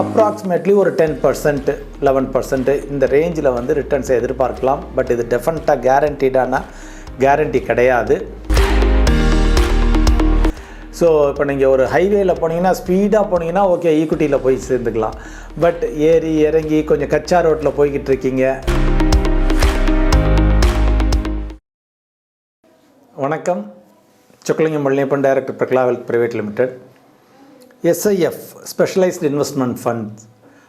Approximately ஒரு ten percent eleven percent இந்த ரேஞ்சில் வந்து ரிட்டர்ன்ஸை எதிர்பார்க்கலாம். பட் இது டெஃபினட்டாக கேரண்டீடான கேரண்டி கிடையாது. ஸோ இப்போ நீங்கள் ஒரு ஹைவேயில் போனீங்கன்னா ஸ்பீடாக போனீங்கன்னா ஓகே ஈக்குட்டியில் போய் சேர்ந்துக்கலாம். பட் ஏறி இறங்கி கொஞ்சம் கச்சா ரோட்டில் போய்கிட்டு இருக்கீங்க. வணக்கம். Chockalingam Malliappan director Prakala wealth private limited SIF specialised investment fund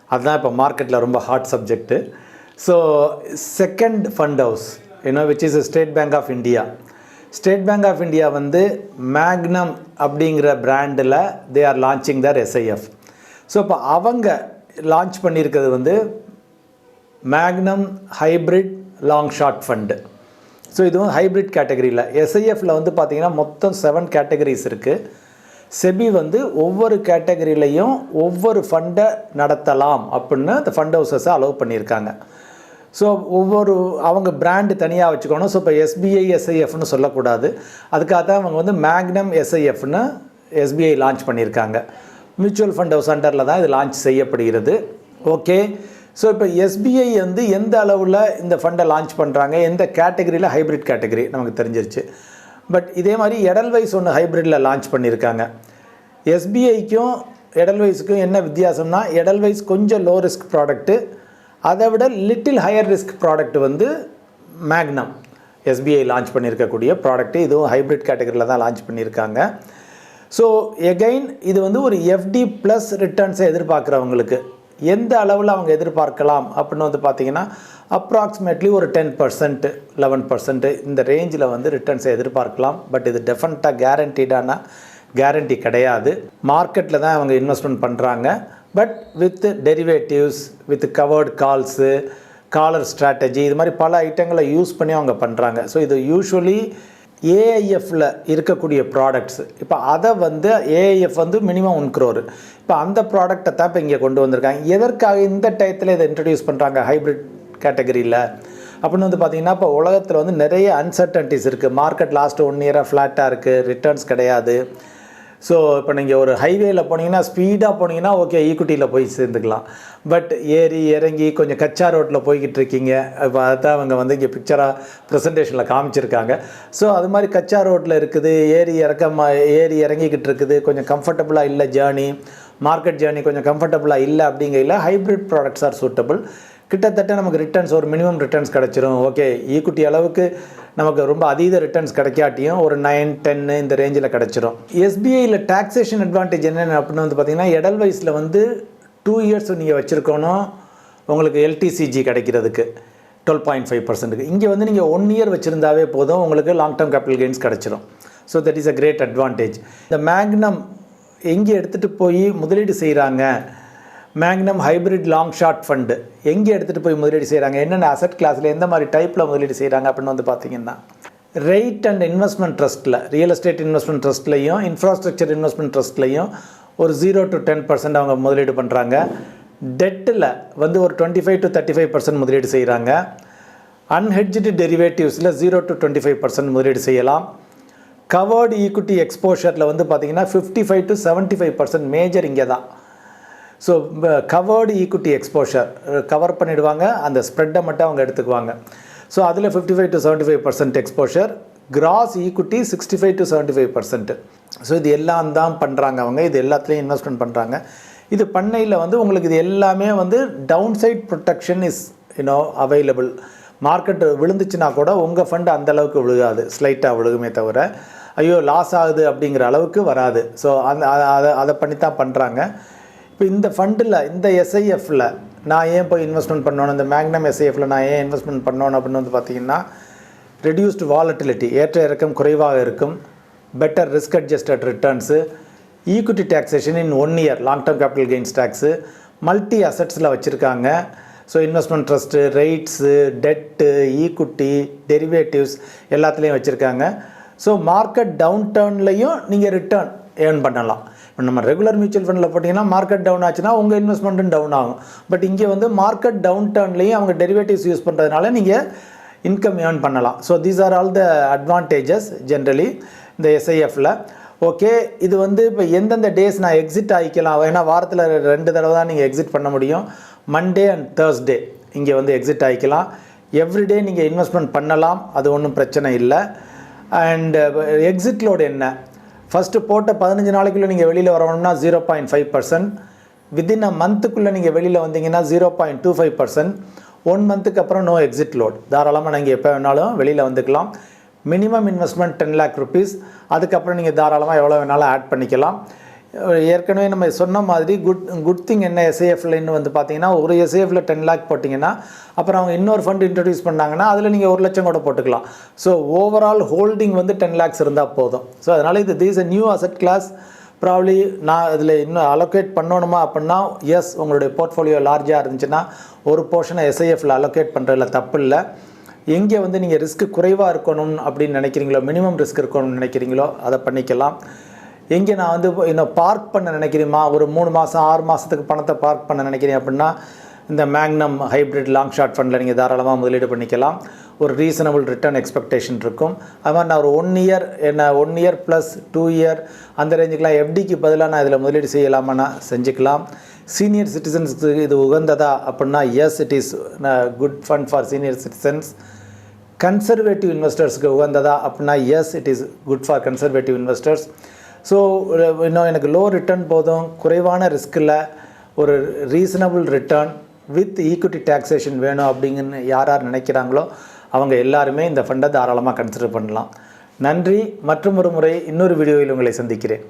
அதுதான் இப்போ மார்க்கெட்டில் ரொம்ப hot subject so second fund house you know which is State Bank of India State Bank of India வந்து மேக்னம் அப்படிங்கிற பிராண்டில் they are launching their SIF so இப்போ அவங்க launch பண்ணியிருக்கிறது வந்து Magnum hybrid long short fund so இதுவும் hybrid கேட்டகரியில் எஸ்ஐஎஃப்பில் வந்து பார்த்திங்கன்னா மொத்தம் செவன் கேட்டகரிஸ் இருக்குது செபி வந்து ஒவ்வொரு கேட்டகரியிலையும் ஒவ்வொரு ஃபண்டை நடத்தலாம் அப்படின்னு அந்த ஃபண்ட் ஹவுசஸை அலோவ் பண்ணியிருக்காங்க. ஸோ ஒவ்வொரு அவங்க பிராண்டு தனியாக வச்சுக்கணும். ஸோ இப்போ எஸ்பிஐ எஸ்ஐஎஃப்னு சொல்லக்கூடாது. அதுக்காக தான் அவங்க வந்து மேக்னம் எஸ்ஐஎஃப்னு எஸ்பிஐ லான்ச் பண்ணியிருக்காங்க. மியூச்சுவல் ஃபண்ட் ஹவுஸ் அண்டரில் தான் இது லான்ச் செய்யப்படுகிறது. ஓகே ஸோ இப்போ எஸ்பிஐ வந்து எந்த அளவில் இந்த ஃபண்டை லான்ச் பண்ணுறாங்க எந்த கேட்டகரியில் ஹைப்ரிட் கேட்டகரி நமக்கு தெரிஞ்சிருச்சு. பட் இதே மாதிரி எடல்வைஸ் ஒன்று ஹைப்ரிட்டில் லான்ச் பண்ணியிருக்காங்க எஸ்பிஐக்கும் எடல்வைஸுக்கும் என்ன வித்தியாசம்னா எடல்வைஸ் கொஞ்சம் லோ ரிஸ்க் ப்ராடக்ட்டு அதை விட லிட்டில் ஹையர் ரிஸ்க் ப்ராடக்ட் வந்து மேக்னம் எஸ்பிஐ லான்ச் பண்ணியிருக்கக்கூடிய ப்ராடக்ட்டு இதுவும் ஹைப்ரிட் கேட்டகரியில் தான் லான்ச் பண்ணியிருக்காங்க ஸோ எகைன் இது வந்து ஒரு எஃப்டி ப்ளஸ் ரிட்டர்ன்ஸை எதிர்பார்க்குறவங்களுக்கு. எந்த அளவில் அவங்க எதிர்பார்க்கலாம் அப்படின்னு வந்து பார்த்தீங்கன்னா அப்ராக்சிமேட்லி ஒரு டென் பர்சன்ட் லெவன் பர்சன்ட் இந்த ரேஞ்சில் வந்து ரிட்டர்ன்ஸை எதிர்பார்க்கலாம். பட் இது டெஃபினட்டாக கேரண்டீடான கேரண்டி கிடையாது. மார்க்கெட்டில் தான் அவங்க இன்வெஸ்ட்மெண்ட் பண்ணுறாங்க but with derivatives with covered calls collar strategy இது மாதிரி பல ஐட்டங்களை யூஸ் பண்ணி அவங்க பண்ணுறாங்க ஸோ இது யூஸ்வலி ஏஐஎஃப்பில் இருக்கக்கூடிய ப்ராடக்ட்ஸ் இப்போ அதை வந்து ஏஐஎஃப் வந்து மினிமம் ஒன் க்ரோர் இப்போ அந்த ப்ராடக்டை தான் இப்போ இங்கே கொண்டு வந்திருக்காங்க. எதற்காக இந்த டயத்தில் இதை இன்ட்ரடியூஸ் பண்ணுறாங்க ஹைப்ரிட் கேட்டகரியில் அப்படின்னு வந்து பார்த்தீங்கன்னா இப்போ உலகத்தில் வந்து நிறைய அன்சர்டன்டிஸ் இருக்குது மார்க்கெட் லாஸ்ட் ஒன் இயராக ஃப்ளாட்டாக இருக்குது ரிட்டர்ன்ஸ் கிடையாது. ஸோ இப்போ நீங்கள் ஒரு ஹைவேயில் போனீங்கன்னா ஸ்பீடாக போனீங்கன்னா ஓகே ஈக்குட்டியில் போய் சேர்ந்துக்கலாம். பட் ஏறி இறங்கி கொஞ்சம் கச்சா ரோட்டில் போய்கிட்டு இருக்கீங்க. இப்போ அதான் அவங்க வந்து இங்கே பிக்சராக ப்ரெசன்டேஷனில் காமிச்சிருக்காங்க. ஸோ அது மாதிரி கச்சா ரோட்டில் இருக்குது ஏறி இறக்கமா ஏறி இறங்கிக்கிட்டு இருக்குது. கொஞ்சம் கம்ஃபர்டபுளாக இல்லை ஜேர்னி மார்க்கெட் ஜேர்னி கொஞ்சம் கம்ஃபர்டபுளாக இல்லை அப்படிங்கையில் ஹைப்ரிட் ப்ராடக்ட்ஸ் ஆர் சூட்டபிள் கிட்டத்தட்ட நமக்கு ரிட்டர்ன்ஸ் ஒரு மினிமம் ரிட்டர்ன்ஸ் கிடச்சிரும். ஓகே ஈக்குட்டி அளவுக்கு நமக்கு ரொம்ப அதீத ரிட்டர்ன்ஸ் கிடைக்காட்டியும் ஒரு நைன் டென்னு இந்த ரேஞ்சில் கிடச்சிரும். எஸ்பிஐயில் டாக்ஸேஷன் அட்வான்டேஜ் என்னென்ன அப்படின்னு வந்து பார்த்தீங்கன்னா எடல்வைஸில் வந்து டூ இயர்ஸ் நீங்கள் வச்சுருக்கணும் உங்களுக்கு எல்டிசிஜி கிடைக்கிறதுக்கு. டுவெல் பாயிண்ட் ஃபைவ் பர்சன்ட்டுக்கு இங்கே வந்து நீங்கள் ஒன் இயர் வச்சுருந்தாவே போதும் உங்களுக்கு லாங் டேர்ம் கேபிட்டல் கெயின்ஸ் கிடச்சிரும். So that is a great advantage இந்த மேக்னம் எங்கே எடுத்துகிட்டு போய் முதலீடு செய்கிறாங்க Magnum hybrid long short fund எங்கே எடுத்துகிட்டு போய் முதலீடு செய்கிறாங்க என்னென்ன அசட் கிளாஸில் எந்த மாதிரி டைப்பில் முதலீடு செய்கிறாங்க அப்படின்னு வந்து பார்த்தீங்கன்னா ரெயிட் அண்ட் இன்வெஸ்ட்மெண்ட் ட்ரஸ்ட்டில் ரியல் எஸ்டேட் இன்வெஸ்ட்மெண்ட் ட்ரஸ்ட்லையும் இன்ஃப்ராஸ்ட்ரக்சர் இன்வெஸ்ட்மெண்ட் ட்ரஸ்ட்லையும் ஒரு ஜீரோ டு டென் பர்சன்ட் அவங்க முதலீடு பண்ணுறாங்க டெட்டில் வந்து ஒரு twenty five to thirty five percent முதலீடு செய்கிறாங்க unhedged டெரிவேட்டிவ்ஸில் zero to twenty five percent முதலீடு செய்யலாம். கவர்டு ஈக்குட்டி எக்ஸ்போஷரில் வந்து பார்த்தீங்கன்னா fifty five to seventy five percent major இங்கே தான் so covered equity exposure cover பண்ணிடுவாங்க அந்த ஸ்ப்ரெட்டை மட்டும் அவங்க எடுத்துக்குவாங்க. ஸோ அதில் fifty five to seventy five percent exposure gross equity sixty five to seventy five percent so இது எல்லாம் தான் பண்ணுறாங்க அவங்க இது எல்லாத்துலேயும் இன்வெஸ்ட்மெண்ட் பண்ணுறாங்க இது பண்ணையில் வந்து உங்களுக்கு இது எல்லாமே வந்து down side protection is you know available market விழுந்துச்சுன்னா கூட உங்கள் ஃபண்டு அந்தளவுக்கு விழுகாது ஸ்லைட்டாக விழுகுமே தவிர. ஐயோ லாஸ் ஆகுது அப்படிங்கிற அளவுக்கு வராது. ஸோ அந்த அதை அதை பண்ணி தான் பண்ணுறாங்க இப்போ இந்த ஃபண்டில் இந்த எஸ்ஐஎஃப்பில் நான் ஏன் போய் இன்வெஸ்ட்மெண்ட் பண்ணணும்? இந்த மேக்னம் எஸ்ஐஎஃப்பில் நான் ஏன் இன்வெஸ்ட்மெண்ட் பண்ணணும் அப்படின்னு வந்து பார்த்தீங்கன்னா ரெடியூஸ்டு வாலட்டிலிட்டி ஏற்ற இறக்கம் குறைவாக இருக்கும் better risk adjusted returns equity taxation in one year long term capital gains tax multi அசட்ஸில் வச்சுருக்காங்க. So investment trust REITs debt equity derivatives எல்லாத்துலேயும் வச்சுருக்காங்க. ஸோ மார்க்கெட் டவுன் டர்ன்லையும் நீங்கள் ரிட்டர்ன் ஏர்ன் பண்ணலாம். இப்போ நம்ம ரெகுலர் மியூச்சுவல் ஃபண்டில் போட்டிங்கன்னா மார்க்கெட் டவுன் ஆச்சுன்னா உங்கள் இன்வெஸ்ட்மெண்ட்டும் டவுன் ஆகும். பட் இங்கே வந்து மார்க்கெட் டவுன் டர்ன்லேயும் அவங்க டெரிவேட்டிவ்ஸ் யூஸ் பண்ணுறதுனால நீங்கள் இன்கம் ஏர்ன் பண்ணலாம். So these are all the advantages generally இந்த எஸ்ஐஎஃப்பில் ஓகே இது வந்து இப்போ எந்தெந்த டேஸ் நான் எக்ஸிட் ஆகிக்கலாம்? ஏன்னா வாரத்தில் ரெண்டு தடவை தான் நீங்கள் எக்ஸிட் பண்ண முடியும். மண்டே அண்ட் தேர்ஸ்டே இங்கே வந்து எக்ஸிட் ஆகிக்கலாம். எவ்ரிடே நீங்கள் இன்வெஸ்ட்மெண்ட் பண்ணலாம். அது ஒன்றும் பிரச்சனை இல்லை. அண்டு எக்ஸிட் லோடு என்ன? ஃபஸ்ட்டு போட்ட பதினஞ்சு நாளைக்குள்ளே நீங்கள் வெளியில் வரணும்னா zero point five percent within a மந்த்துக்குள்ளே நீங்கள் வெளியில் வந்தீங்கன்னா zero point two five percent one மந்த்துக்கு அப்புறம் நோ எக்ஸிட் லோட் தாராளமாக நீங்கள் எப்போ வேணாலும் வெளியில் வந்துக்கலாம். Minimum investment ten lakh rupees அதுக்கப்புறம் நீங்கள் தாராளமாக எவ்வளோ வேணாலும் ஆட் பண்ணிக்கலாம். ஏற்கனவே நம்ம சொன்ன மாதிரி குட் குட் திங் என்ன எஸ்ஏஎஃப்லன்னு வந்து பார்த்தீங்கன்னா ஒரு எஸ்ஏஎஃப்ல டென் லேக் போட்டிங்கன்னா அப்புறம் அவங்க இன்னொரு ஃபண்ட் இன்ட்ரடியூஸ் பண்ணாங்கன்னா அதில் நீங்கள் ஒரு லட்சம் கூட போட்டுக்கலாம். ஸோ ஓவரால் ஹோல்டிங் வந்து டென் லேக்ஸ் இருந்தால் போதும். ஸோ அதனால் இது these a new asset class probably நான் இதில் இன்னும் அலோகேட் பண்ணணுமா அப்படின்னா எஸ் உங்களுடைய போர்ட்ஃபோலியோ லார்ஜாக இருந்துச்சுன்னா ஒரு போர்ஷனை எஸ்ஐஎஃப்ல அலோகேட் பண்ணுறதுல தப்பு இல்லை. எங்கே வந்து நீங்கள் ரிஸ்க் குறைவாக இருக்கணும் அப்படின்னு நினைக்கிறீங்களோ மினிமம் ரிஸ்க் இருக்கணும்னு நினைக்கிறீங்களோ அதை பண்ணிக்கலாம். எங்கே நான் வந்து இன்னும் பார்க் பண்ண நினைக்கிறேமா ஒரு மூணு மாதம் ஆறு மாதத்துக்கு பணத்தை பார்க் பண்ண நினைக்கிறேன் அப்படின்னா இந்த மேக்னம் ஹைப்ரிட் லாங் ஷார்ட் ஃபண்டில் நீங்கள் தாராளமாக முதலீடு பண்ணிக்கலாம். ஒரு ரீசனபிள் ரிட்டர்ன் எக்ஸ்பெக்டேஷன் இருக்கும். அது மாதிரி நான் ஒரு ஒன் இயர் என்ன one year plus two year அந்த ரேஞ்சுக்கெலாம் எஃப்டிக்கு பதிலாக நான் இதில் முதலீடு செய்யலாமா? செஞ்சுக்கலாம். சீனியர் சிட்டிசன்ஸுக்கு இது உகந்ததா அப்படின்னா yes it is good fund for senior citizens conservative இன்வெஸ்டர்ஸ்க்கு உகந்ததா அப்படின்னா yes it is good for conservative investors so இன்னும் எனக்கு லோ ரிட்டர்ன் போதும் குறைவான ரிஸ்கில் ஒரு reasonable return with equity taxation வேணும் அப்படிங்கன்னு யார் யார் நினைக்கிறாங்களோ அவங்க எல்லாருமே இந்த ஃபண்டை தாராளமாக கன்சிடர் பண்ணலாம். நன்றி மற்றும் ஒரு முறை இன்னொரு வீடியோவில் உங்களை சந்திக்கிறேன்.